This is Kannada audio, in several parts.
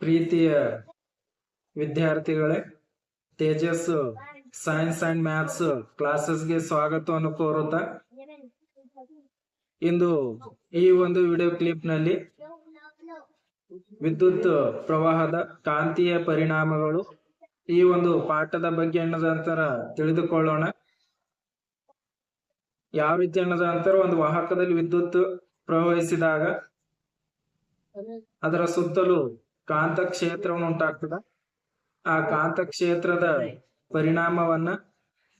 ಪ್ರೀತಿಯ ವಿದ್ಯಾರ್ಥಿಗಳೇ, ತೇಜಸ್, ಸೈನ್ಸ್ ಅಂಡ್ ಮ್ಯಾಥ್ಸ್ ಕ್ಲಾಸಸ್ಗೆ ಸ್ವಾಗತವನ್ನು ಕೋರುತ್ತಾ ಇಂದು ಈ ಒಂದು ವಿಡಿಯೋ ಕ್ಲಿಪ್ನಲ್ಲಿ ವಿದ್ಯುತ್ ಪ್ರವಾಹದ ಕಾಂತೀಯ ಪರಿಣಾಮಗಳು ಈ ಒಂದು ಪಾಠದ ಬಗ್ಗೆ ಅನ್ನೋದ ನಂತರ ತಿಳಿದುಕೊಳ್ಳೋಣ. ಯಾವ ರೀತಿ ಅನ್ನೋದ ನಂತರ ಒಂದು ವಾಹಕದಲ್ಲಿ ವಿದ್ಯುತ್ ಪ್ರವಹಿಸಿದಾಗ ಅದರ ಸುತ್ತಲೂ ಕಾಂತ ಕ್ಷೇತ್ರವನ್ನು ಉಂಟಾಗ್ತದ. ಆ ಕಾಂತ ಕ್ಷೇತ್ರದ ಪರಿಣಾಮವನ್ನ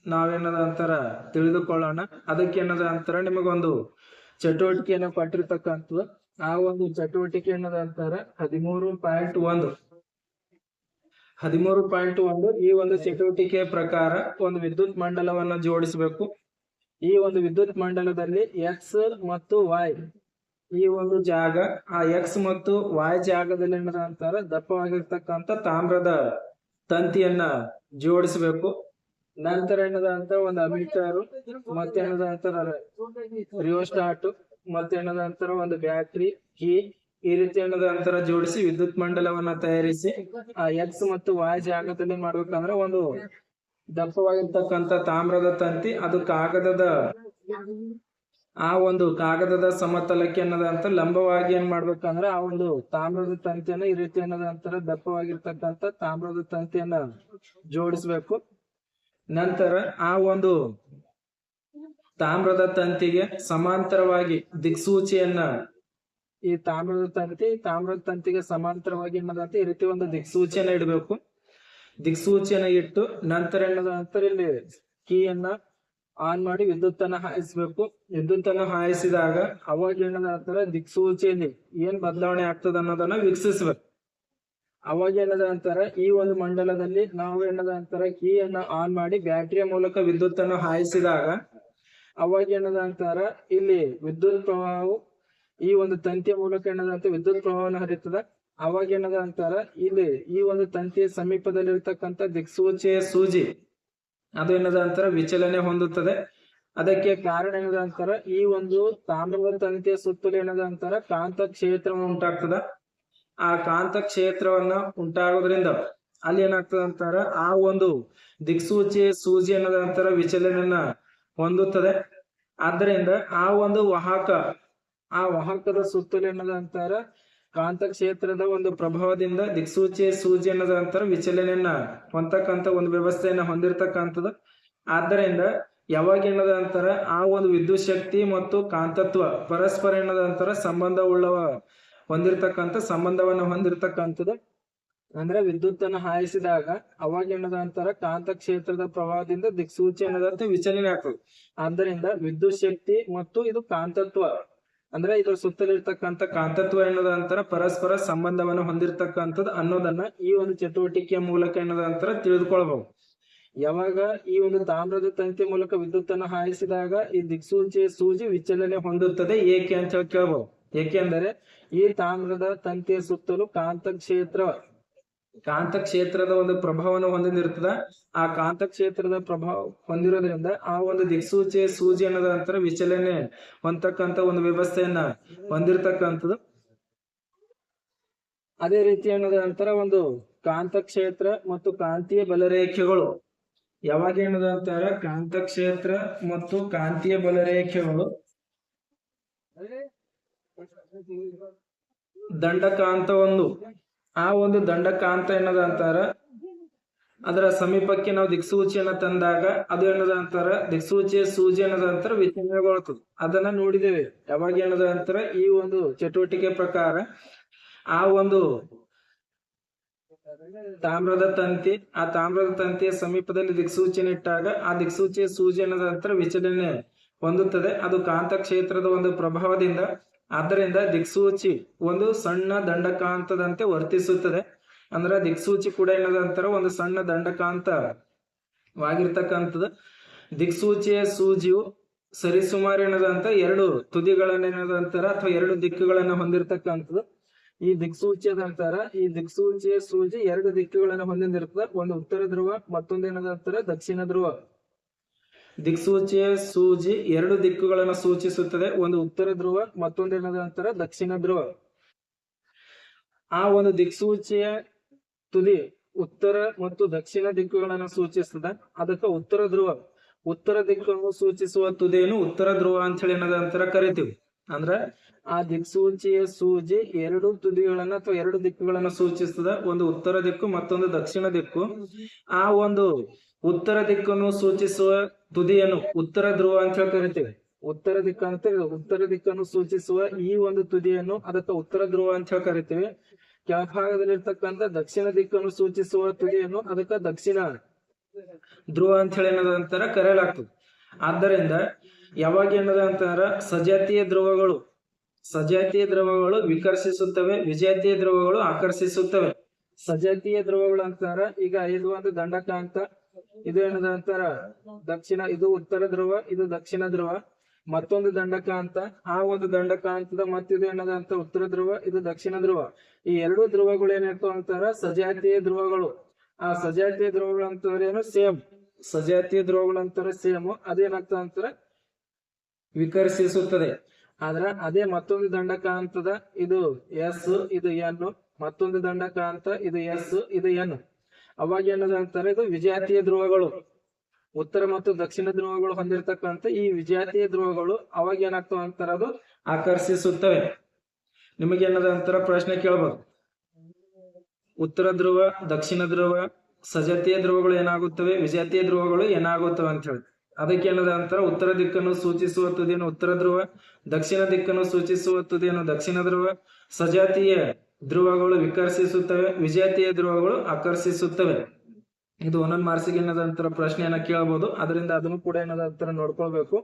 ನಾವೇನದ ಅಂತಾರ ತಿಳಿದುಕೊಳ್ಳೋಣ. ಅದಕ್ಕೆ ಏನದ ಅಂತರ ನಿಮಗೊಂದು ಚಟುವಟಿಕೆಯನ್ನು ಕೊಟ್ಟಿರ್ತಕ್ಕಂಥ ಆ ಒಂದು ಚಟುವಟಿಕೆ ಅನ್ನೋದ ಅಂತಾರ ಹದಿಮೂರು ಪಾಯಿಂಟ್ ಒಂದು. ಹದಿಮೂರು ಪಾಯಿಂಟ್ ಒಂದು ಈ ಒಂದು ಚಟುವಟಿಕೆ ಪ್ರಕಾರ ಒಂದು ವಿದ್ಯುತ್ ಮಂಡಲವನ್ನ ಜೋಡಿಸಬೇಕು. ಈ ಒಂದು ವಿದ್ಯುತ್ ಮಂಡಲದಲ್ಲಿ ಎಕ್ಸ್ ಮತ್ತು ವೈ ಈ ಒಂದು ಜಾಗ, ಆ ಎಕ್ಸ್ ಮತ್ತು ವಾಯ್ ಜಾಗದಲ್ಲಿ ಏನಂತಾರೆ ಅಂತಾರ ದಪ್ಪವಾಗಿರ್ತಕ್ಕಂಥ ತಾಮ್ರದ ತಂತಿಯನ್ನ ಜೋಡಿಸಬೇಕು. ನಂತರ ಏನದ ಅಂತ, ಒಂದು ಅಮೀಟರ್, ಮತ್ತೆ ಏನದ ಅಂತಾರ ರಿಯೋಸ್ಟಾಟ್ ಮತ್ತೆ ಏನದ ಅಂತಾರ ಒಂದು ಬ್ಯಾಟ್ರಿ, ಕೀ, ಈ ರೀತಿ ಏನದ ಅಂತರ ಜೋಡಿಸಿ ವಿದ್ಯುತ್ ಮಂಡಲವನ್ನ ತಯಾರಿಸಿ, ಆ ಎಕ್ಸ್ ಮತ್ತು ವಾಯ್ ಜಾಗದಲ್ಲಿ ಮಾಡ್ಬೇಕಂದ್ರೆ, ಒಂದು ದಪ್ಪವಾಗಿರ್ತಕ್ಕಂತ ತಾಮ್ರದ ತಂತಿ, ಅದು ಕಾಗದದ ಆ ಒಂದು ಕಾಗದದ ಸಮತಲಕ್ಕೆ ಅನ್ನೋದಂತ ಲಂಬವಾಗಿ ಏನ್ ಮಾಡ್ಬೇಕಂದ್ರೆ ಆ ಒಂದು ತಾಮ್ರದ ತಂತಿಯನ್ನ ಈ ರೀತಿ ಅನ್ನೋದಂತರ ದಪ್ಪವಾಗಿರ್ತಕ್ಕಂಥ ತಾಮ್ರದ ತಂತಿಯನ್ನ ಜೋಡಿಸ್ಬೇಕು. ನಂತರ ಆ ಒಂದು ತಾಮ್ರದ ತಂತಿಗೆ ಸಮಾಂತರವಾಗಿ ದಿಕ್ಸೂಚಿಯನ್ನ ಈ ತಾಮ್ರದ ತಂತಿ, ತಾಮ್ರದ ತಂತಿಗೆ ಸಮಾಂತರವಾಗಿ ಅನ್ನೋದಂತ ಈ ರೀತಿ ಒಂದು ದಿಕ್ಸೂಚಿಯನ್ನ ಇಡಬೇಕು. ದಿಕ್ಸೂಚಿಯನ್ನ ಇಟ್ಟು ನಂತರ ಏನದ ಇಲ್ಲಿ ಕೀಯನ್ನ ಆನ್ ಮಾಡಿ ವಿದ್ಯುತ್ ಅನ್ನ ಹಾಯಿಸ್ಬೇಕು. ವಿದ್ಯುತ್ ಅನ್ನು ಹಾಯಿಸಿದಾಗ ಅವಾಗ ಏನದ ನಂತರ ದಿಕ್ಸೂಚಿಯಲ್ಲಿ ಏನ್ ಬದಲಾವಣೆ ಆಗ್ತದ ಅನ್ನೋದನ್ನ ವೀಕ್ಷಿಸ್ಬೇಕು. ಅವಾಗ ಏನದ ಅಂತಾರ? ಈ ಒಂದು ಮಂಡಲದಲ್ಲಿ ನಾವು ಏನದ ಕೀ ಕೀಯನ್ನ ಆನ್ ಮಾಡಿ ಬ್ಯಾಟರಿಯ ಮೂಲಕ ವಿದ್ಯುತ್ ಅನ್ನು ಹಾಯಿಸಿದಾಗ ಅವಾಗ ಏನದ ಅಂತಾರ? ಇಲ್ಲಿ ವಿದ್ಯುತ್ ಪ್ರವಾಹವು ಈ ಒಂದು ತಂತಿಯ ಮೂಲಕ ಏನದಂತ ವಿದ್ಯುತ್ ಪ್ರವಾಹವನ್ನು ಹರಿತದ ಅವಾಗ ಏನದ ಅಂತಾರ? ಇಲ್ಲಿ ಈ ಒಂದು ತಂತಿಯ ಸಮೀಪದಲ್ಲಿರ್ತಕ್ಕಂಥ ದಿಕ್ಸೂಚಿಯ ಸೂಜಿ ಅದು ಏನದ ಅಂತಾರ ವಿಚಲನೆ ಹೊಂದುತ್ತದೆ. ಅದಕ್ಕೆ ಕಾರಣ ಏನದ ಅಂತಾರ ಈ ಒಂದು ತಾಮ್ರದ ತಂತಿಯ ಸುತ್ತಲೂ ಏನದ ಅಂತಾರ ಕಾಂತ ಕ್ಷೇತ್ರ ಉಂಟಾಗ್ತದ. ಆ ಕಾಂತ ಕ್ಷೇತ್ರವನ್ನ ಉಂಟಾಗೋದ್ರಿಂದ ಅಲ್ಲಿ ಏನಾಗ್ತದ ಅಂತಾರ ಆ ಒಂದು ದಿಕ್ಸೂಚಿ ಸೂಜಿ ಅನ್ನೋದ ಅಂತಾರ ವಿಚಲನೆಯನ್ನ ಹೊಂದುತ್ತದೆ. ಆದ್ದರಿಂದ ಆ ಒಂದು ವಾಹಕ, ಆ ವಾಹಕದ ಸುತ್ತಲೂ ಏನದ ಅಂತಾರ ಕಾಂತ ಕ್ಷೇತ್ರದ ಒಂದು ಪ್ರಭಾವದಿಂದ ದಿಕ್ಸೂಚಿ ಸೂಜಿ ಅನ್ನೋದ ಅಂತರ ವಿಚಲನೆಯನ್ನ ಹೊಂದತಕ್ಕಂತ ಒಂದು ವ್ಯವಸ್ಥೆಯನ್ನ ಹೊಂದಿರತಕ್ಕಂಥದ್ದು. ಆದ್ದರಿಂದ ಯಾವಾಗ ಏನದ ಅಂತಾರ ಆ ಒಂದು ವಿದ್ಯುತ್ ಶಕ್ತಿ ಮತ್ತು ಕಾಂತತ್ವ ಪರಸ್ಪರ ಏನದ ಅಂತಾರ ಸಂಬಂಧ ಉಳ್ಳವ ಹೊಂದಿರತಕ್ಕಂಥ ಸಂಬಂಧವನ್ನ ಹೊಂದಿರತಕ್ಕಂಥದ್ದು. ಅಂದ್ರೆ ವಿದ್ಯುತ್ ಅನ್ನು ಹಾಯಿಸಿದಾಗ ಅವಾಗ ಏನದ ಅಂತಾರ ಕಾಂತ ಕ್ಷೇತ್ರದ ಪ್ರವಾಹದಿಂದ ದಿಕ್ಸೂಚಿ ಅನ್ನೋದಂತ ವಿಚಲನೆ ಆಗ್ತದೆ. ಆದ್ದರಿಂದ ವಿದ್ಯುತ್ ಶಕ್ತಿ ಮತ್ತು ಇದು ಕಾಂತತ್ವ ಅಂದ್ರೆ ಇದ್ರ ಸುತ್ತಲಿರ್ತಕ್ಕಂಥ ಕಾಂತತ್ವ ಏನದಂತರ ಪರಸ್ಪರ ಸಂಬಂಧವನ್ನು ಹೊಂದಿರತಕ್ಕಂಥದ್ದು ಅನ್ನೋದನ್ನ ಈ ಒಂದು ಚಟುವಟಿಕೆಯ ಮೂಲಕ ಏನದಂತರ ತಿಳಿದುಕೊಳ್ಬಹುದು. ಯಾವಾಗ ಈ ಒಂದು ತಾಮ್ರದ ತಂತಿ ಮೂಲಕ ವಿದ್ಯುತ್ ಅನ್ನು ಹಾಯಿಸಿದಾಗ ಈ ದಿಕ್ಸೂಚಿ ಸೂಜಿ ವಿಚಲನೆ ಹೊಂದುತ್ತದೆ ಏಕೆ ಅಂತ ಹೇಳಿ ಕೇಳಬಹುದು ಏಕೆಂದರೆ ಈ ತಾಮ್ರದ ತಂತಿಯ ಸುತ್ತಲೂ ಕಾಂತ ಕ್ಷೇತ್ರ ಕಾಂತ ಕ್ಷೇತ್ರದ ಒಂದು ಪ್ರಭಾವವನ್ನು ಹೊಂದಿರ್ತದ ಆ ಕಾಂತ ಕ್ಷೇತ್ರದ ಪ್ರಭಾವ ಹೊಂದಿರೋದ್ರಿಂದ ಆ ಒಂದು ದಿಕ್ಸೂಚಿ ಸೂಜಿ ಅನ್ನೋದ ನಂತರ ವಿಚಲನೆ ಹೊಂದತಕ್ಕಂತ ಒಂದು ವ್ಯವಸ್ಥೆಯನ್ನ ಹೊಂದಿರತಕ್ಕಂಥದ್ದು. ಅದೇ ರೀತಿ ಅನ್ನೋದ ನಂತರ ಒಂದು ಕಾಂತ ಕ್ಷೇತ್ರ ಮತ್ತು ಕಾಂತೀಯ ಬಲರೇಖೆಗಳು. ಯಾವಾಗ ಏನದ ಅಂತಾರ? ಕಾಂತಕ್ಷೇತ್ರ ಮತ್ತು ಕಾಂತೀಯ ಬಲರೇಖೆಗಳು. ದಂಡಕಾಂತ ಒಂದು. ಆ ಒಂದು ದಂಡಕಾಂತ ಏನದ ಅಂತಾರ? ಅದರ ಸಮೀಪಕ್ಕೆ ನಾವು ದಿಕ್ಸೂಚಿಯನ್ನ ತಂದಾಗ ಅದು ಏನದ ಅಂತಾರ? ದಿಕ್ಸೂಚಿಯ ಸೂಜಿ ಅನ್ನೋದ ಅಂತಾರ? ಅದನ್ನ ನೋಡಿದ್ದೇವೆ. ಯಾವಾಗ ಏನದ ಅಂತಾರ? ಈ ಒಂದು ಚಟುವಟಿಕೆ ಪ್ರಕಾರ ಆ ಒಂದು ತಾಮ್ರದ ತಂತಿ, ಆ ತಾಮ್ರದ ತಂತಿಯ ಸಮೀಪದಲ್ಲಿ ದಿಕ್ಸೂಚಿಯನ್ನು ಇಟ್ಟಾಗ ಆ ದಿಕ್ಸೂಚಿಯ ಸೂಜಿ ಅನ್ನೋದ ವಿಚಲನೆ ಹೊಂದುತ್ತದೆ. ಅದು ಕಾಂತ ಕ್ಷೇತ್ರದ ಒಂದು ಪ್ರಭಾವದಿಂದ ಆದ್ದರಿಂದ ದಿಕ್ಸೂಚಿ ಒಂದು ಸಣ್ಣ ದಂಡಕಾಂತದಂತೆ ವರ್ತಿಸುತ್ತದೆ. ಅಂದ್ರೆ ದಿಕ್ಸೂಚಿ ಕೂಡ ಏನದಂತರ ಒಂದು ಸಣ್ಣ ದಂಡಕಾಂತವಾಗಿರ್ತಕ್ಕಂಥದ್ದು. ದಿಕ್ಸೂಚಿಯ ಸೂಜಿಯು ಸರಿಸುಮಾರು ಏನದಂತ ಎರಡು ತುದಿಗಳನ್ನ ಏನದಂತಾರ ಅಥವಾ ಎರಡು ದಿಕ್ಕುಗಳನ್ನ ಹೊಂದಿರತಕ್ಕಂಥದ್ದು. ಈ ದಿಕ್ಸೂಚಿಯ ನಂತರ ಈ ದಿಕ್ಸೂಚಿಯ ಸೂಜಿ ಎರಡು ದಿಕ್ಕುಗಳನ್ನ ಹೊಂದಿರ್ತದೆ ಒಂದು ಉತ್ತರ ಧ್ರುವ, ಮತ್ತೊಂದು ಏನದಂತಾರ ದಕ್ಷಿಣ ಧ್ರುವ. ದಿಕ್ಸೂಚಿಯ ಸೂಜಿ ಎರಡು ದಿಕ್ಕುಗಳನ್ನು ಸೂಚಿಸುತ್ತದೆ. ಒಂದು ಉತ್ತರ ಧ್ರುವ, ಮತ್ತೊಂದು ಏನದ ಅಂತಾರ? ದಕ್ಷಿಣ ಧ್ರುವ. ಆ ಒಂದು ದಿಕ್ಸೂಚಿಯ ತುದಿ ಉತ್ತರ ಮತ್ತು ದಕ್ಷಿಣ ದಿಕ್ಕುಗಳನ್ನು ಸೂಚಿಸ್ತದೆ ಅದಕ್ಕೆ ಉತ್ತರ ಧ್ರುವ. ಉತ್ತರ ದಿಕ್ಕನ್ನು ಸೂಚಿಸುವ ತುದಿಯನ್ನು ಉತ್ತರ ಧ್ರುವ ಅಂತ ಹೇಳಿ ಏನದಂತರ ಕರಿತೀವಿ. ಅಂದ್ರ ಆ ದಿಕ್ಸೂಚಿಯ ಸೂಜಿ ಎರಡು ತುದಿಗಳನ್ನ ಅಥವಾ ಎರಡು ದಿಕ್ಕುಗಳನ್ನ ಸೂಚಿಸ್ತದ. ಒಂದು ಉತ್ತರ ದಿಕ್ಕು, ಮತ್ತೊಂದು ದಕ್ಷಿಣ ದಿಕ್ಕು. ಆ ಒಂದು ಉತ್ತರ ದಿಕ್ಕನ್ನು ಸೂಚಿಸುವ ತುದಿಯನ್ನು ಉತ್ತರ ಧ್ರುವ ಅಂತ ಹೇಳಿ ಕರಿತೀವಿ. ಉತ್ತರ ದಿಕ್ಕ ಅಂತ ಉತ್ತರ ದಿಕ್ಕನ್ನು ಸೂಚಿಸುವ ಈ ಒಂದು ತುದಿಯನ್ನು ಅದಕ್ಕೆ ಉತ್ತರ ಧ್ರುವ ಅಂತ ಹೇಳಿ ಕರಿತೀವಿ. ಕೆಳಭಾಗದಲ್ಲಿರ್ತಕ್ಕಂಥ ದಕ್ಷಿಣ ದಿಕ್ಕನ್ನು ಸೂಚಿಸುವ ತುದಿಯನ್ನು ಅದಕ್ಕೆ ದಕ್ಷಿಣ ಧ್ರುವ ಅಂತ ಹೇಳಿ ಏನದಂತಾರ ಕರೆಯಲಾಗ್ತದೆ. ಆದ್ದರಿಂದ ಯಾವಾಗ ಏನದ ಅಂತಾರ, ಸಜಾತಿಯ ಧ್ರುವಗಳು ಸಜಾತಿಯ ದ್ರವಗಳು ವಿಕರ್ಷಿಸುತ್ತವೆ, ವಿಜಾತೀಯ ಧ್ರುವಗಳು ಆಕರ್ಷಿಸುತ್ತವೆ. ಸಜಾತಿಯ ದ್ರವಗಳು ಅಂತಾರ, ಈಗ ಇದು ಒಂದು ದಂಡಕಾಂತ, ಇದು ಏನದ ಅಂತಾರ? ದಕ್ಷಿಣ, ಇದು ಉತ್ತರ ಧ್ರುವ, ಇದು ದಕ್ಷಿಣ ಧ್ರುವ. ಮತ್ತೊಂದು ದಂಡಕ ಅಂತ ಆ ಒಂದು ದಂಡಕ ಅಂತದ ಮತ್ತಿದು ಏನದ ಅಂತ? ಉತ್ತರ ಧ್ರುವ, ಇದು ದಕ್ಷಿಣ ಧ್ರುವ. ಈ ಎರಡು ಧ್ರುವಗಳು ಏನಿರ್ತಾವ ಅಂತಾರ? ಸಜಾತಿಯ ಧ್ರುವಗಳು. ಆ ಸಜಾತಿಯ ಧ್ರುವಗಳು ಅಂತಂದ್ರೆ ಏನು? ಸೇಮ್. ಸಜಾತಿಯ ಧ್ರುವಗಳು ಅಂತಾರ ಸೇಮ್. ಅದೇನಾಗ್ತದ ಅಂತಾರ? ವಿಕರ್ಷಿಸುತ್ತದೆ. ಆದ್ರ ಅದೇ ಮತ್ತೊಂದು ದಂಡಕಾಂತದ ಇದು ಎಸ್, ಇದು ಎನ್. ಮತ್ತೊಂದು ದಂಡಕ ಅಂತ? ಇದು ಎಸ್, ಇದು ಎನ್. ಅವಾಗ ಏನದ ಅಂತಾರೆ? ಇದು ವಿಜಾತಿಯ ಧ್ರುವಗಳು. ಉತ್ತರ ಮತ್ತು ದಕ್ಷಿಣ ಧ್ರುವಗಳು ಹೊಂದಿರತಕ್ಕಂತ ಈ ವಿಜಾತಿಯ ಧ್ರುವಗಳು ಅವಾಗ ಏನಾಗ್ತವ ಅಂತಾರ? ಅದು ಆಕರ್ಷಿಸುತ್ತವೆ. ನಿಮಗೆ ಏನದ ಅಂತಾರ? ಪ್ರಶ್ನೆ ಕೇಳಬಹುದು ಉತ್ತರ ಧ್ರುವ, ದಕ್ಷಿಣ ಧ್ರುವ, ಸಜಾತಿಯ ಧ್ರುವಗಳು ಏನಾಗುತ್ತವೆ? ವಿಜಾತಿಯ ಧ್ರುವಗಳು ಏನಾಗುತ್ತವೆ ಅಂತ ಹೇಳಿ. ಅದಕ್ಕೆ ಏನದ ಉತ್ತರ ದಿಕ್ಕನ್ನು ಸೂಚಿಸುವ ತುದಿಯನ್ನು ಉತ್ತರ ಧ್ರುವ, ದಕ್ಷಿಣ ದಿಕ್ಕನ್ನು ಸೂಚಿಸುವ ತುದಿಯನ್ನು ದಕ್ಷಿಣ ಧ್ರುವ, ಸಜಾತಿಯ ಧ್ರುವಗಳು ವಿಕರ್ಷಿಸುತ್ತವೆ, ವಿಜಾತೀಯ ಧ್ರುವಗಳು ಆಕರ್ಷಿಸುತ್ತವೆ. ಇದು ಒಂದೊಂದು ಮಾರ್ಸಿಗೆ ಏನದ ಪ್ರಶ್ನೆಯನ್ನ ಕೇಳಬಹುದು ಅದರಿಂದ ಅದನ್ನು ಕೂಡ ಏನದ ಅಂತರ ನೋಡ್ಕೊಳ್ಬೇಕು.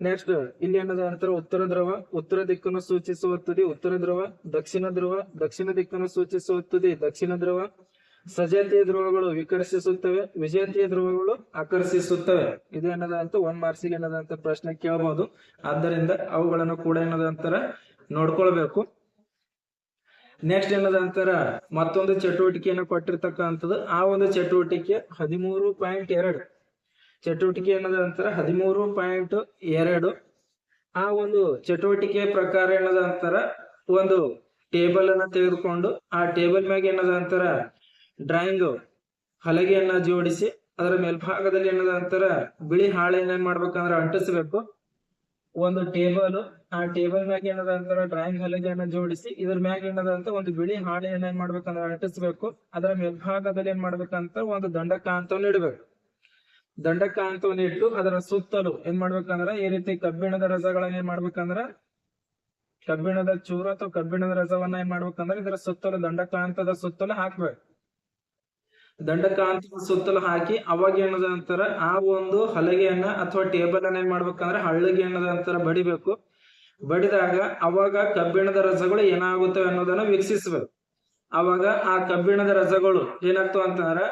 ನೆಕ್ಸ್ಟ್ ಇಲ್ಲಿ ಏನದ ಅಂತರ ಉತ್ತರ ಧ್ರುವ, ಉತ್ತರ ದಿಕ್ಕನ್ನು ಸೂಚಿಸುವ ತುದಿ ಉತ್ತರ ಧ್ರುವ, ದಕ್ಷಿಣ ಧ್ರುವ, ದಕ್ಷಿಣ ದಿಕ್ಕನ್ನು ಸೂಚಿಸುವ ತುದಿ ದಕ್ಷಿಣ ಧ್ರುವ ಸಜಾತಿಯ ಧ್ರುವಗಳು ವಿಕರ್ಷಿಸುತ್ತವೆ, ವಿಜಾತಿಯ ಧ್ರುವಗಳು ಆಕರ್ಷಿಸುತ್ತವೆ. ಇದು ಏನದಂತ? ಒಂದ್ ಮಾರ್ಕ್ಸಿಗೆ ಏನದ ಅಂತ ಪ್ರಶ್ನೆ ಕೇಳಬಹುದು ಆದ್ದರಿಂದ ಅವುಗಳನ್ನು ಕೂಡ ಏನದಂತರ? ನೋಡ್ಕೊಳ್ಬೇಕು. ನೆಕ್ಸ್ಟ್ ಏನದಂತರ? ಮತ್ತೊಂದು ಚಟುವಟಿಕೆಯನ್ನು ಕೊಟ್ಟಿರ್ತಕ್ಕಂಥದ್ದು. ಆ ಒಂದು ಚಟುವಟಿಕೆ ಹದಿಮೂರು ಪಾಯಿಂಟ್ ಎರಡು. ಚಟುವಟಿಕೆ ಏನದಂತರ? ಹದಿಮೂರು ಪಾಯಿಂಟ್ ಎರಡು. ಆ ಒಂದು ಚಟುವಟಿಕೆ ಪ್ರಕಾರ ಏನದ ಅಂತಾರ ಒಂದು ಟೇಬಲ್ ಅನ್ನ ತೆಗೆದುಕೊಂಡು ಆ ಟೇಬಲ್ ಮ್ಯಾಗ ಏನದ ಅಂತಾರ ಡ್ರಾಯಿಂಗ್ ಹಲಗೆಯನ್ನ ಜೋಡಿಸಿ ಅದರ ಮೇಲ್ಭಾಗದಲ್ಲಿ ಏನದ ಅಂತಾರ ಬಿಳಿ ಹಾಳೆಯನ್ನ ಏನ್ ಮಾಡ್ಬೇಕಂದ್ರೆ ಅಂಟಿಸಬೇಕು. ಒಂದು ಟೇಬಲ್, ಆ ಟೇಬಲ್ ಮ್ಯಾಗ ಏನದ ಅಂತಾರ ಡ್ರಾಯಿಂಗ್ ಹಲಗೆಯನ್ನ ಜೋಡಿಸಿ ಇದ್ರ ಮ್ಯಾಗ ಏನದ ಅಂತ ಒಂದು ಬಿಳಿ ಹಾಳೆಯನ್ನ ಏನ್ ಮಾಡ್ಬೇಕಂದ್ರ ಅಂಟಿಸ್ಬೇಕು. ಅದರ ಮೇಲ್ಭಾಗದಲ್ಲಿ ಏನ್ ಮಾಡ್ಬೇಕಂತ ಒಂದು ದಂಡಕಾಂತವನ್ನು ಇಡಬೇಕು. ದಂಡಕಾಂತವನ್ನು ಇಟ್ಟು ಅದರ ಸುತ್ತಲೂ ಏನ್ ಮಾಡ್ಬೇಕಂದ್ರ ಈ ರೀತಿ ಕಬ್ಬಿಣದ ರಸಗಳನ್ನ ಏನ್ ಮಾಡ್ಬೇಕಂದ್ರ ಕಬ್ಬಿಣದ ಚೂರು ಅಥವಾ ಕಬ್ಬಿಣದ ರಸವನ್ನ ಏನ್ ಮಾಡ್ಬೇಕಂದ್ರ ಇದರ ಸುತ್ತಲೂ ದಂಡಕಾಂತದ ಸುತ್ತಲೂ ಹಾಕ್ಬೇಕು. ದಂಡಕಾಂತದ ಸುತ್ತಲೂ ಹಾಕಿ ಅವಾಗ ಏನದ ಅಂತಾರ ಆ ಒಂದು ಹಲಗೆಯನ್ನ ಅಥವಾ ಟೇಬಲ್ ಅನ್ನ ಏನ್ ಮಾಡ್ಬೇಕಂದ್ರೆ ಹಳ್ಳಗೆ ಏನದ ಅಂತಾರ ಬಡಿಬೇಕು. ಬಡಿದಾಗ ಅವಾಗ ಕಬ್ಬಿಣದ ರಸಗಳು ಏನಾಗುತ್ತವೆ ಅನ್ನೋದನ್ನ ವೀಕ್ಷಿಸ್ಬೇಕು. ಅವಾಗ ಆ ಕಬ್ಬಿಣದ ರಸಗಳು ಏನಾಗ್ತವ ಅಂತಂದ್ರ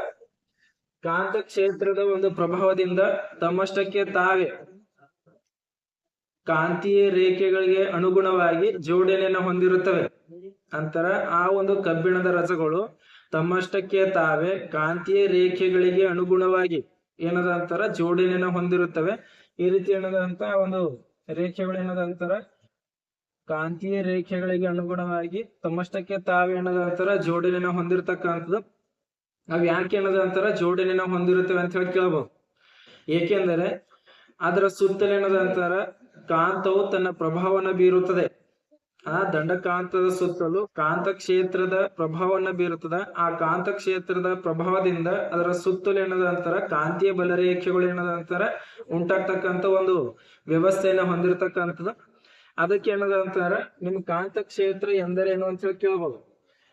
ಕಾಂತ ಕ್ಷೇತ್ರದ ಒಂದು ಪ್ರಭಾವದಿಂದ ತಮ್ಮಷ್ಟಕ್ಕೆ ತಾವೇ ಕಾಂತೀಯ ರೇಖೆಗಳಿಗೆ ಅನುಗುಣವಾಗಿ ಜೋಡಣೆಯನ್ನು ಹೊಂದಿರುತ್ತವೆ. ಅಂತರ ಆ ಒಂದು ಕಬ್ಬಿಣದ ರಸಗಳು ತಮ್ಮಷ್ಟಕ್ಕೆ ತಾವೇ ಕಾಂತೀಯ ರೇಖೆಗಳಿಗೆ ಅನುಗುಣವಾಗಿ ಏನದ ಅಂತಾರ ಜೋಡಣೆನ ಹೊಂದಿರುತ್ತವೆ. ಈ ರೀತಿ ಏನದಂತ ಒಂದು ರೇಖೆಗಳು ಏನದ ಅಂತಾರ ಕಾಂತೀಯ ರೇಖೆಗಳಿಗೆ ಅನುಗುಣವಾಗಿ ತಮ್ಮಷ್ಟಕ್ಕೆ ತಾವೇ ಏನದ ಅಂತಾರ ಜೋಡಣೆನ ಹೊಂದಿರತಕ್ಕಂಥದ್ದು. ನಾವ್ ಯಾಕೆ ಏನದ ಅಂತಾರ ಜೋಡಣೆನ ಹೊಂದಿರುತ್ತವೆ ಅಂತ ಹೇಳಿ ಕೇಳಬಹುದು ಏಕೆಂದರೆ ಅದರ ಸುತ್ತಲೇನದ ಅಂತಾರ ಕಾಂತವು ತನ್ನ ಪ್ರಭಾವನ ಬೀರುತ್ತದೆ. ಆ ದಂಡಕಾಂತದ ಸುತ್ತಲೂ ಕಾಂತ ಕ್ಷೇತ್ರದ ಬೀರುತ್ತದ. ಬೀರುತ್ತದೆ ಆ ಕಾಂತ ಕ್ಷೇತ್ರದ ಪ್ರಭಾವದಿಂದ ಅದರ ಸುತ್ತಲೂ ಏನದ ಅಂತಾರ ಕಾಂತೀಯ ಬಲರೇಖೆಗಳು ಏನದ ಅಂತಾರ ಉಂಟಾಗ್ತಕ್ಕಂತ ಒಂದು ವ್ಯವಸ್ಥೆಯನ್ನು ಹೊಂದಿರತಕ್ಕಂಥದ್ದು. ಅದಕ್ಕೆ ಏನದ ಅಂತಾರ ನಿಮ್ ಕಾಂತ ಕ್ಷೇತ್ರ ಎಂದರೇನು ಅಂತ ಹೇಳಿ ಕೇಳ್ಬೋದು.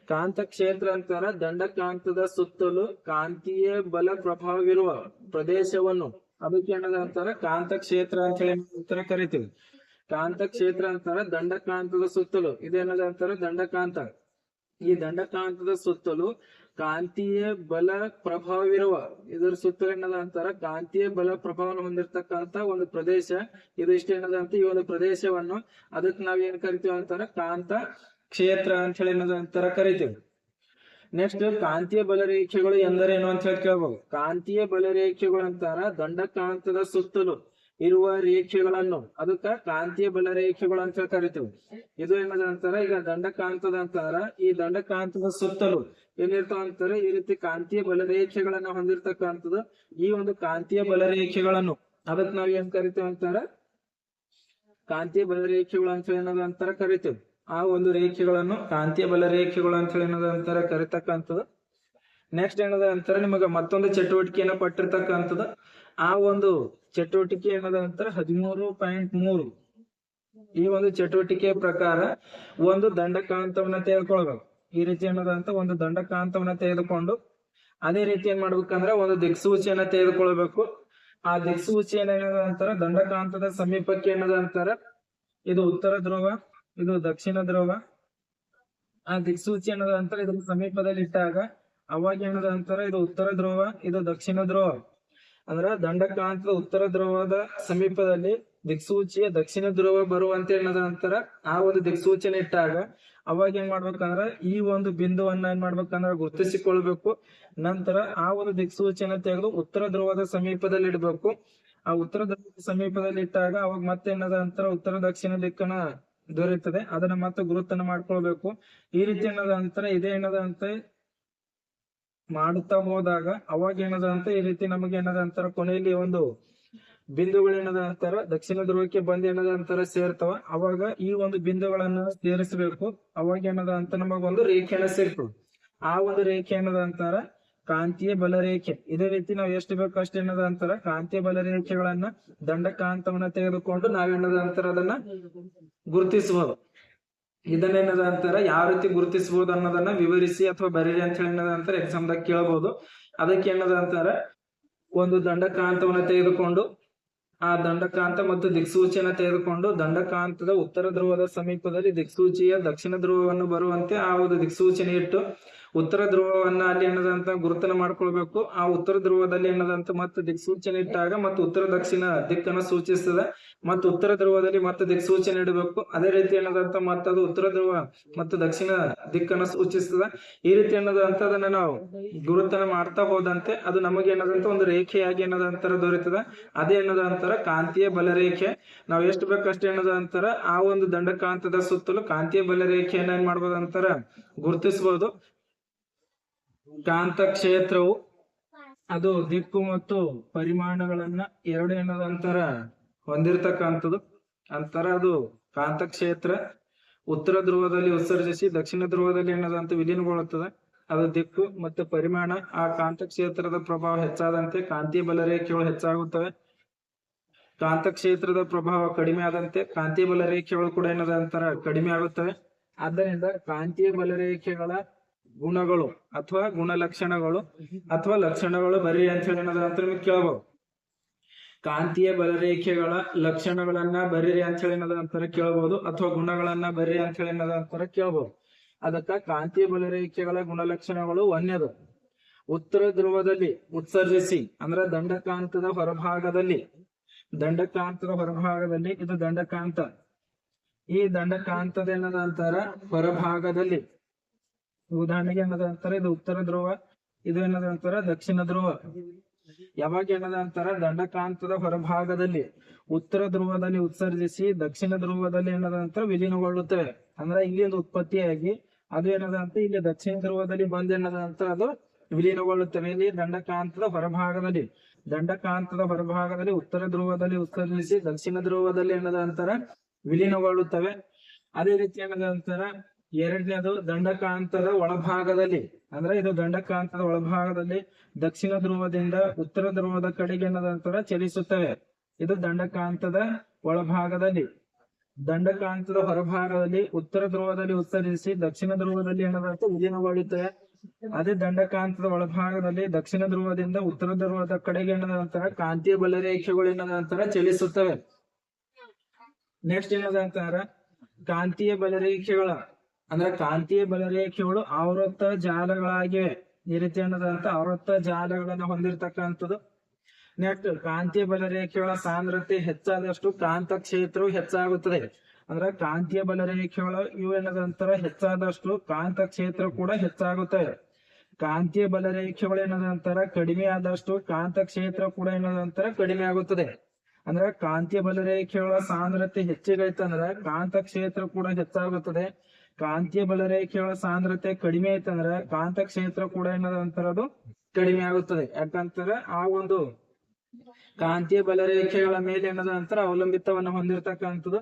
ಕಾಂತ ಕ್ಷೇತ್ರ ಅಂತಾರ ದಂಡಕಾಂತದ ಸುತ್ತಲೂ ಕಾಂತೀಯ ಬಲ ಪ್ರಭಾವವಿರುವ ಪ್ರದೇಶವನ್ನು. ಅದಕ್ಕೆ ಏನದ ಅಂತಾರ ಕಾಂತ ಕ್ಷೇತ್ರ ಅಂತ ಹೇಳಿ ಕರಿತೀವಿ. ಕಾಂತ ಕ್ಷೇತ್ರ ಅಂತಾರ ದಂಡಕಾಂತದ ಸುತ್ತಲೂ. ಇದೇನದ ಅಂತಾರ ದಂಡಕಾಂತ. ಈ ದಂಡಕಾಂತದ ಸುತ್ತಲೂ ಕಾಂತೀಯ ಬಲ ಪ್ರಭಾವವಿರುವ ಇದರ ಸುತ್ತಲೂ ಏನದ ಅಂತಾರ ಕಾಂತೀಯ ಬಲ ಪ್ರಭಾವವನ್ನು ಹೊಂದಿರತಕ್ಕಂತ ಒಂದು ಪ್ರದೇಶ. ಇದು ಇಷ್ಟ ಏನದ ಅಂತ ಈ ಒಂದು ಪ್ರದೇಶವನ್ನು ಅದಕ್ಕೆ ನಾವ್ ಏನ್ ಕರಿತೀವಿ ಅಂತಾರ, ಕಾಂತ ಕ್ಷೇತ್ರ ಅಂತ ಹೇಳಿ ಏನದ ಅಂತಾರ ಕರಿತೀವಿ. ನೆಕ್ಸ್ಟ್ ಕಾಂತೀಯ ಬಲರೇಖೆಗಳು ಎಂದರೇನು ಅಂತ ಹೇಳಿ ಕೇಳ್ಬೋದು. ಕಾಂತೀಯ ಬಲರೇಖೆಗಳು ಅಂತಾರ ದಂಡಕಾಂತದ ಸುತ್ತಲೂ. ಇರುವ ರೇಖೆಗಳನ್ನು, ಅದಕ್ಕ ಕಾಂತೀಯ ಬಲ ರೇಖೆಗಳು ಅಂತ ಕರಿತೀವಿ. ಇದು ಏನದ ಅಂತಾರ? ಈಗ ದಂಡಕಾಂತದ ಅಂತಾರ. ಈ ದಂಡಕಾಂತದ ಸುತ್ತಲೂ ಏನಿರ್ತಾವ ಅಂತಾರೆ? ಈ ರೀತಿ ಕಾಂತೀಯ ಬಲ ರೇಖೆಗಳನ್ನ ಹೊಂದಿರ್ತಕ್ಕಂಥದ್ದು, ಈ ಒಂದು ಕಾಂತೀಯ ಬಲ ರೇಖೆಗಳನ್ನು. ಅದಕ್ ನಾವ್ ಏನ್ ಕರಿತೇವೆ ಅಂತಾರ? ಕಾಂತೀಯ ಬಲ ರೇಖೆಗಳು ಅಂತ ಏನದ ಅಂತಾರ ಕರಿತೇವೆ. ಆ ಒಂದು ರೇಖೆಗಳನ್ನು ಕಾಂತೀಯ ಬಲ ರೇಖೆಗಳು ಅಂತ ಹೇಳಿ ಅಂತಾರ ಕರಿತಕ್ಕಂಥದ್ದು. ನೆಕ್ಸ್ಟ್ ಏನದ ಅಂತಾರ? ನಿಮಗ ಮತ್ತೊಂದು ಚಟುವಟಿಕೆಯನ್ನ ಪಟ್ಟಿರ್ತಕ್ಕಂಥದ್ದು ಆ ಒಂದು ಚಟುವಟಿಕೆ ಏನದ ಅಂತಾರ ಹದಿಮೂರು ಪಾಯಿಂಟ್ ಮೂರು. ಈ ಒಂದು ಚಟುವಟಿಕೆ ಪ್ರಕಾರ ಒಂದು ದಂಡಕಾಂತವನ್ನ ತೆಗೆದುಕೊಳ್ಬೇಕು ಈ ರೀತಿ ಏನದ ಅಂತ ಒಂದು ದಂಡಕಾಂತವನ್ನ ತೆಗೆದುಕೊಂಡು ಅದೇ ರೀತಿ ಏನ್ ಮಾಡ್ಬೇಕಂದ್ರ ಒಂದು ದಿಕ್ಸೂಚಿಯನ್ನ ತೆಗೆದುಕೊಳ್ಬೇಕು ಆ ದಿಕ್ಸೂಚಿ ಏನದ ಅಂತಾರ ದಂಡಕಾಂತದ ಸಮೀಪಕ್ಕೆ ಏನದ ಅಂತಾರ ಇದು ಉತ್ತರ ಧ್ರುವ, ಇದು ದಕ್ಷಿಣ ಧ್ರುವ. ಆ ದಿಕ್ಸೂಚಿ ಏನದ ಅಂತಾರ ಇದ್ರ ಸಮೀಪದಲ್ಲಿ ಇಟ್ಟಾಗ ಅವಾಗ ಏನದ ಅಂತಾರ ಇದು ಉತ್ತರ ಧ್ರುವ, ಇದು ದಕ್ಷಿಣ ಧ್ರುವ. ಅಂದ್ರ ದಂಡಕಾಂತದ ಉತ್ತರ ಧ್ರುವದ ಸಮೀಪದಲ್ಲಿ ದಿಕ್ಸೂಚಿಯ ದಕ್ಷಿಣ ಧ್ರುವ ಬರುವಂತೆ ಏನದ ನಂತರ ಆ ಒಂದು ದಿಕ್ಸೂಚನೆ ಇಟ್ಟಾಗ ಅವಾಗ ಏನ್ ಮಾಡ್ಬೇಕಂದ್ರ ಈ ಒಂದು ಬಿಂದುವನ್ನ ಏನ್ ಮಾಡ್ಬೇಕಂದ್ರ ಗುರುತಿಸಿಕೊಳ್ಬೇಕು. ನಂತರ ಆ ಒಂದು ದಿಕ್ಸೂಚಿಯನ್ನ ತೆಗೆದು ಉತ್ತರ ಧ್ರುವದ ಸಮೀಪದಲ್ಲಿ ಇಡಬೇಕು. ಆ ಉತ್ತರ ಧ್ರುವದ ಸಮೀಪದಲ್ಲಿ ಇಟ್ಟಾಗ ಅವಾಗ ಮತ್ತೆ ಏನದ ಅಂತರ ಉತ್ತರ ದಕ್ಷಿಣ ದಿಕ್ಕನ ದೊರೆಯುತ್ತದೆ. ಅದನ್ನ ಮತ್ತೆ ಗುರುತನ್ನ ಮಾಡ್ಕೊಳ್ಬೇಕು. ಈ ರೀತಿ ಏನದ ಅಂತರ ಇದೇ ಏನದ ಅಂತ ಮಾಡುತ್ತಾ ಹೋದಾಗ ಅವಾಗ ಏನದ ಅಂತ ಈ ರೀತಿ ನಮಗೆ ಏನದ ಅಂತಾರ ಕೊನೆಯಲ್ಲಿ ಒಂದು ಬಿಂದುಗಳು ಏನದ ಅಂತಾರ ದಕ್ಷಿಣ ಧ್ರುವಕ್ಕೆ ಬಂದ್ ಏನದ ಅಂತಾರ ಸೇರ್ತಾವ. ಅವಾಗ ಈ ಒಂದು ಬಿಂದುಗಳನ್ನ ಸೇರಿಸಬೇಕು. ಅವಾಗ ಏನದ ಅಂತ ನಮಗ ಒಂದು ರೇಖೆನ ಸೇರ್ತದೆ. ಆ ಒಂದು ರೇಖೆ ಏನದ ಅಂತಾರ ಕಾಂತೀಯ ಬಲ ರೇಖೆ ಇದೇ ರೀತಿ ನಾವು ಎಷ್ಟು ಬೇಕು ಅಷ್ಟು ಏನದ ಅಂತಾರ ಕಾಂತೀಯ ರೇಖೆಗಳನ್ನ ದಂಡಕಾಂತವನ್ನ ತೆಗೆದುಕೊಂಡು ನಾವೇನದ ಅಂತಾರ ಅದನ್ನ ಗುರುತಿಸಬಹುದು. ಇದನ್ನೇನದ ಅಂತಾರ ಯಾವ ರೀತಿ ಗುರುತಿಸಬಹುದು ಅನ್ನೋದನ್ನ ವಿವರಿಸಿ ಅಥವಾ ಬರೀರಿ ಅಂತ ಹೇಳಿ ಏನದ ಅಂತಾರೆ ಎಕ್ಸಾಮ್ ದಾಗ ಕೇಳಬಹುದು. ಅದಕ್ಕೆ ಏನದ ಅಂತಾರ ಒಂದು ದಂಡಕಾಂತವನ್ನ ತೆಗೆದುಕೊಂಡು, ಆ ದಂಡಕಾಂತ ಮತ್ತು ದಿಕ್ಸೂಚಿಯನ್ನ ತೆಗೆದುಕೊಂಡು, ದಂಡಕಾಂತದ ಉತ್ತರ ಧ್ರುವದ ಸಮೀಪದಲ್ಲಿ ದಿಕ್ಸೂಚಿಯ ದಕ್ಷಿಣ ಧ್ರುವವನ್ನು ಬರುವಂತೆ ಆ ಒಂದು ದಿಕ್ಸೂಚನೆ ಇಟ್ಟು ಉತ್ತರ ಧ್ರುವವನ್ನ ಅಲ್ಲಿ ಏನದಂತ ಗುರುತನ ಮಾಡ್ಕೊಳ್ಬೇಕು. ಆ ಉತ್ತರ ಧ್ರುವದಲ್ಲಿ ಏನದಂತ ಮತ್ತೆ ದಿಕ್ಸೂಚನೆ ಇಟ್ಟಾಗ ಮತ್ತು ಉತ್ತರ ದಕ್ಷಿಣ ದಿಕ್ಕನ್ನ ಸೂಚಿಸ್ತದ. ಮತ್ತು ಉತ್ತರ ಧ್ರುವದಲ್ಲಿ ಮತ್ತೆ ದಿಕ್ಸೂಚನೆ ಇಡಬೇಕು. ಅದೇ ರೀತಿ ಏನದಂತ ಮತ್ತೆ ಅದು ಉತ್ತರ ಧ್ರುವ ಮತ್ತು ದಕ್ಷಿಣ ದಿಕ್ಕನ್ನ ಸೂಚಿಸ್ತದ. ಈ ರೀತಿ ಏನದಂತ ಅದನ್ನ ನಾವು ಗುರುತನ ಮಾಡ್ತಾ ಹೋದಂತೆ ಅದು ನಮಗೆ ಏನದಂತ ಒಂದು ರೇಖೆಯಾಗಿ ಏನದ ಅಂತರ ದೊರೆತದ. ಅದೇ ಏನದ ಅಂತರ ಬಲ ಬಲರೇಖೆ. ನಾವು ಎಷ್ಟು ಬೇಕಷ್ಟು ಏನದ ಅಂತರ ಆ ಒಂದು ದಂಡಕಾಂತದ ಸುತ್ತಲೂ ಕಾಂತೀಯ ಬಲರೇಖೆಯನ್ನ ಏನ್ ಮಾಡ್ಬೋದು ಅಂತಾರ ಗುರುತಿಸಬಹುದು ಕಾಂತ ಕ್ಷೇತ್ರವು ಅದು ದಿಕ್ಕು ಮತ್ತು ಪರಿಮಾಣಗಳನ್ನ ಎರಡು ಅಂತರ ಹೊಂದಿರತಕ್ಕಂಥದ್ದು. ಅಂತರ ಅದು ಕಾಂತಕ್ಷೇತ್ರ. ಉತ್ತರ ಧ್ರುವದಲ್ಲಿ ಉತ್ಸರ್ಜಿಸಿ ದಕ್ಷಿಣ ಧ್ರುವದಲ್ಲಿ ಏನದಂತ ವಿಲೀನಗೊಳ್ಳುತ್ತದೆ. ಅದು ದಿಕ್ಕು ಮತ್ತು ಪರಿಮಾಣ. ಆ ಕಾಂತಕ್ಷೇತ್ರದ ಪ್ರಭಾವ ಹೆಚ್ಚಾದಂತೆ ಕಾಂತೀಯ ಬಲರೇಖೆಗಳು ಹೆಚ್ಚಾಗುತ್ತವೆ. ಕಾಂತಕ್ಷೇತ್ರದ ಪ್ರಭಾವ ಕಡಿಮೆ ಆದಂತೆ ಕಾಂತೀಯ ಬಲರೇಖೆಗಳು ಕೂಡ ಏನದ ಅಂತರ ಕಡಿಮೆ ಆಗುತ್ತವೆ. ಆದ್ದರಿಂದ ಕಾಂತೀಯ ಬಲರೇಖೆಗಳ ಗುಣಗಳು ಅಥವಾ ಗುಣಲಕ್ಷಣಗಳು ಅಥವಾ ಲಕ್ಷಣಗಳು ಬರ್ರಿ ಅಂತ ಹೇಳಿ ಅಂತ ನಿಮ್ಗೆ ಕೇಳಬಹುದು ಕಾಂತೀಯ ಬಲರೇಖೆಗಳ ಲಕ್ಷಣಗಳನ್ನ ಬರೀರಿ ಅಂತ ಹೇಳಿ ಏನದ ಅಂತಾರ ಕೇಳಬಹುದು ಅಥವಾ ಗುಣಗಳನ್ನ ಬರೀರಿ ಅಂತ ಹೇಳಿ ಏನದ ಅಂತಾರ ಕೇಳಬಹುದು ಅದಕ್ಕ ಕಾಂತೀಯ ಬಲರೇಖೆಗಳ ಗುಣಲಕ್ಷಣಗಳು ಒಂದೇದು ಉತ್ತರ ಧ್ರುವದಲ್ಲಿ ಉತ್ಸರ್ಜಿಸಿ ಅಂದ್ರ ದಂಡಕಾಂತದ ಹೊರಭಾಗದಲ್ಲಿ. ದಂಡಕಾಂತದ ಹೊರಭಾಗದಲ್ಲಿ ಇದು ದಂಡಕಾಂತ. ಈ ದಂಡಕಾಂತದ ಏನದ ಅಂತಾರ? ಹೊರಭಾಗದಲ್ಲಿ. ಉದಾಹರಣೆಗೆ ಏನದ ಅಂತಾರ? ಇದು ಉತ್ತರ ಧ್ರುವ, ಇದು ಏನದ ಅಂತಾರ? ದಕ್ಷಿಣ ಧ್ರುವ. ಯಾವಾಗ ಏನದ ಅಂತಾರ? ದಂಡಕಾಂತದ ಹೊರಭಾಗದಲ್ಲಿ. ಉತ್ತರ ಧ್ರುವದಲ್ಲಿ ಉತ್ಸರ್ಜಿಸಿ ದಕ್ಷಿಣ ಧ್ರುವದಲ್ಲಿ ಏನದ ಅಂತಾರ? ವಿಲೀನಗೊಳ್ಳುತ್ತವೆ. ಅಂದ್ರೆ ಇಲ್ಲಿ ಒಂದು ಉತ್ಪತ್ತಿಯಾಗಿ ಅದು ಏನದ ಅಂತ ಇಲ್ಲಿ ದಕ್ಷಿಣ ಧ್ರುವದಲ್ಲಿ ಬಂದ್ ಏನದ ಅಂತ ಅದು ವಿಲೀನಗೊಳ್ಳುತ್ತವೆ. ಇಲ್ಲಿ ದಂಡಕಾಂತದ ಹೊರಭಾಗದಲ್ಲಿ. ದಂಡಕಾಂತದ ಹೊರಭಾಗದಲ್ಲಿ ಉತ್ತರ ಧ್ರುವದಲ್ಲಿ ಉತ್ಸರ್ಜಿಸಿ ದಕ್ಷಿಣ ಧ್ರುವದಲ್ಲಿ ಏನದ ಅಂತಾರ? ವಿಲೀನಗೊಳ್ಳುತ್ತವೆ. ಅದೇ ರೀತಿ ಏನದ ಅಂತಾರ? ಎರಡನೇದು ದಂಡಕಾಂತದ ಒಳಭಾಗದಲ್ಲಿ, ಅಂದ್ರೆ ಇದು ದಂಡಕಾಂತದ ಒಳಭಾಗದಲ್ಲಿ ದಕ್ಷಿಣ ಧ್ರುವದಿಂದ ಉತ್ತರ ಧ್ರುವದ ಕಡೆಗೆ ನಂತರ ಚಲಿಸುತ್ತವೆ. ಇದು ದಂಡಕಾಂತದ ಒಳಭಾಗದಲ್ಲಿ. ದಂಡಕಾಂತದ ಹೊರಭಾಗದಲ್ಲಿ ಉತ್ತರ ಧ್ರುವದಲ್ಲಿ ಉತ್ತರಿಸಿ ದಕ್ಷಿಣ ಧ್ರುವದಲ್ಲಿ ಏನದಂತ ವಿಲೀನಗೊಳ್ಳುತ್ತವೆ ಅದೇ ದಂಡಕಾಂತದ ಒಳಭಾಗದಲ್ಲಿ ದಕ್ಷಿಣ ಧ್ರುವದಿಂದ ಉತ್ತರ ಧ್ರುವದ ಕಡೆಗೆ ನಂತರ ಕಾಂತೀಯ ಬಲರೇಖೆಗಳು ನಂತರ ಚಲಿಸುತ್ತವೆ. ನೆಕ್ಸ್ಟ್ ಏನದಂತಾರ? ಕಾಂತೀಯ ಬಲರೇಖೆಗಳ. ಅಂದ್ರೆ ಕಾಂತೀಯ ಬಲರೇಖೆಗಳು ಆವೃತ್ತ ಜಾಲಗಳಾಗಿವೆ. ಈ ರೀತಿ ಅನ್ನೋದಂತ ಆವೃತ್ತ ಜಾಲಗಳನ್ನು ಹೊಂದಿರತಕ್ಕಂಥದ್ದು. ನೆಕ್ಸ್ಟ್ ಕಾಂತೀಯ ಬಲರೇಖೆಗಳ ಸಾಂದ್ರತೆ ಹೆಚ್ಚಾದಷ್ಟು ಕಾಂತ ಕ್ಷೇತ್ರವು ಹೆಚ್ಚಾಗುತ್ತದೆ. ಅಂದ್ರೆ ಕಾಂತೀಯ ಬಲರೇಖೆಗಳು ಇವು ಏನದಂತರ ಹೆಚ್ಚಾದಷ್ಟು ಕಾಂತ ಕ್ಷೇತ್ರ ಕೂಡ ಹೆಚ್ಚಾಗುತ್ತವೆ ಕಾಂತೀಯ ಬಲರೇಖೆಗಳು ಏನದಂತರ ಕಡಿಮೆ ಆದಷ್ಟು ಕಾಂತ ಕ್ಷೇತ್ರ ಕೂಡ ಏನದಂತರ ಕಡಿಮೆ ಆಗುತ್ತದೆ. ಅಂದ್ರೆ ಕಾಂತೀಯ ಬಲರೇಖೆಗಳ ಸಾಂದ್ರತೆ ಹೆಚ್ಚಿಗೈತಂದ್ರ ಕಾಂತ ಕ್ಷೇತ್ರ ಕೂಡ ಹೆಚ್ಚಾಗುತ್ತದೆ. ಕಾಂತೀಯ ಬಲರೇಖೆಗಳ ಸಾಂದ್ರತೆ ಕಡಿಮೆ ಐತಂದ್ರ ಕಾಂತ ಕ್ಷೇತ್ರ ಕೂಡ ಏನದಂತಾರ ಅದು ಕಡಿಮೆ ಆಗುತ್ತದೆ. ಯಾಕಂತಂದ್ರೆ ಆ ಒಂದು ಕಾಂತೀಯ ಬಲರೇಖೆಗಳ ಮೇಲೆ ಏನದ ಅಂತರ ಅವಲಂಬಿತವನ್ನ ಹೊಂದಿರತಕ್ಕಂಥದ್ದು.